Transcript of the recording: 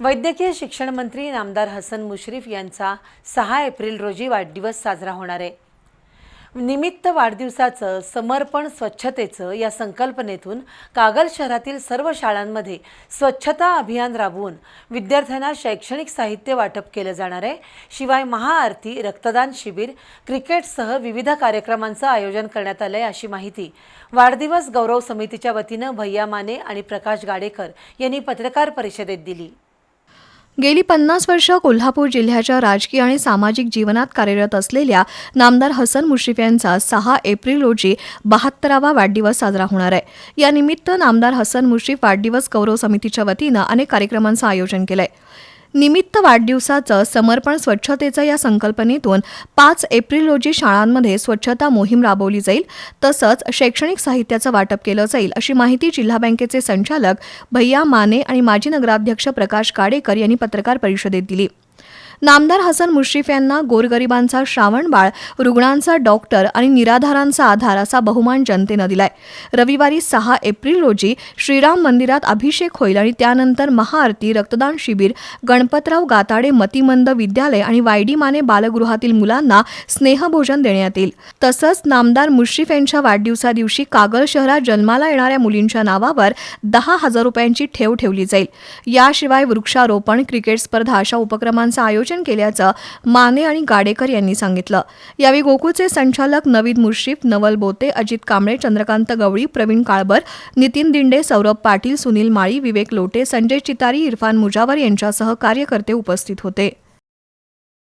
वैद्यकीय शिक्षण मंत्री नामदार हसन मुश्रीफ यांचा सहा एप्रिल रोजी वाढदिवस साजरा होणार आहे. निमित्त वाढदिवसाचं समर्पण स्वच्छतेचं या संकल्पनेतून कागल शहरातील सर्व शाळांमध्ये स्वच्छता अभियान राबवून विद्यार्थ्यांना शैक्षणिक साहित्य वाटप केलं जाणार आहे. शिवाय महाआरती रक्तदान शिबिर क्रिकेटसह विविध कार्यक्रमांचं आयोजन करण्यात आलं आहे अशी माहिती वाढदिवस गौरव समितीच्या वतीनं भैया माने आणि प्रकाश गाडेकर यांनी पत्रकार परिषदेत दिली. गेली पन्नास वर्ष कोल्हापूर जिल्ह्याच्या राजकीय आणि सामाजिक जीवनात कार्यरत असलेल्या नामदार हसन मुश्रीफ यांचा सहा एप्रिल रोजी बहात्तरावा वाढदिवस साजरा होणार आहे. यानिमित्त नामदार हसन मुश्रीफ वाढदिवस गौरव समितीच्या वतीनं अनेक कार्यक्रमांचं आयोजन केलंय. निमित्त वाढदिवसाचं समर्पण स्वच्छतेचं या संकल्पनेतून पाच एप्रिल रोजी शाळांमध्ये स्वच्छता मोहीम राबवली जाईल. तसंच शैक्षणिक साहित्याचं वाटप केलं जाईल अशी माहिती जिल्हा बँकेचे संचालक भैया माने आणि माजी नगराध्यक्ष प्रकाश काडेकर यांनी पत्रकार परिषदेत दिली. नामदार हसन मुश्रीफ यांना गोरगरिबांचा श्रावणबाळ रुग्णांचा डॉक्टर आणि निराधारांचा आधार असा बहुमान जनतेनं दिलाय. रविवारी सहा एप्रिल रोजी श्रीराम मंदिरात अभिषेक होईल आणि त्यानंतर महाआरती रक्तदान शिबिर गणपतराव गाताडे मतिमंद विद्यालय आणि वायडी माने बालगृहातील मुलांना स्नेहभोजन देण्यात येईल. तसंच नामदार मुश्रीफ यांच्या वाढदिवसा कागल शहरात जन्माला येणाऱ्या मुलींच्या नावावर दहा हजार रुपयांची ठेव ठेवली जाईल. याशिवाय वृक्षारोपण क्रिकेट स्पर्धा अशा उपक्रमांचं आयोजन केल्याचं माने आणि गाडेकर यांनी सांगितलं. यावेळी गोकुळचे संचालक नवीद मुश्रीफ नवल बोते अजित कांबळे चंद्रकांत गवळी प्रवीण काळबर नितीन दिंडे सौरभ पाटील सुनील माळी विवेक लोटे संजय चितारी इरफान मुजावर यांच्यासह कार्यकर्ते उपस्थित होते.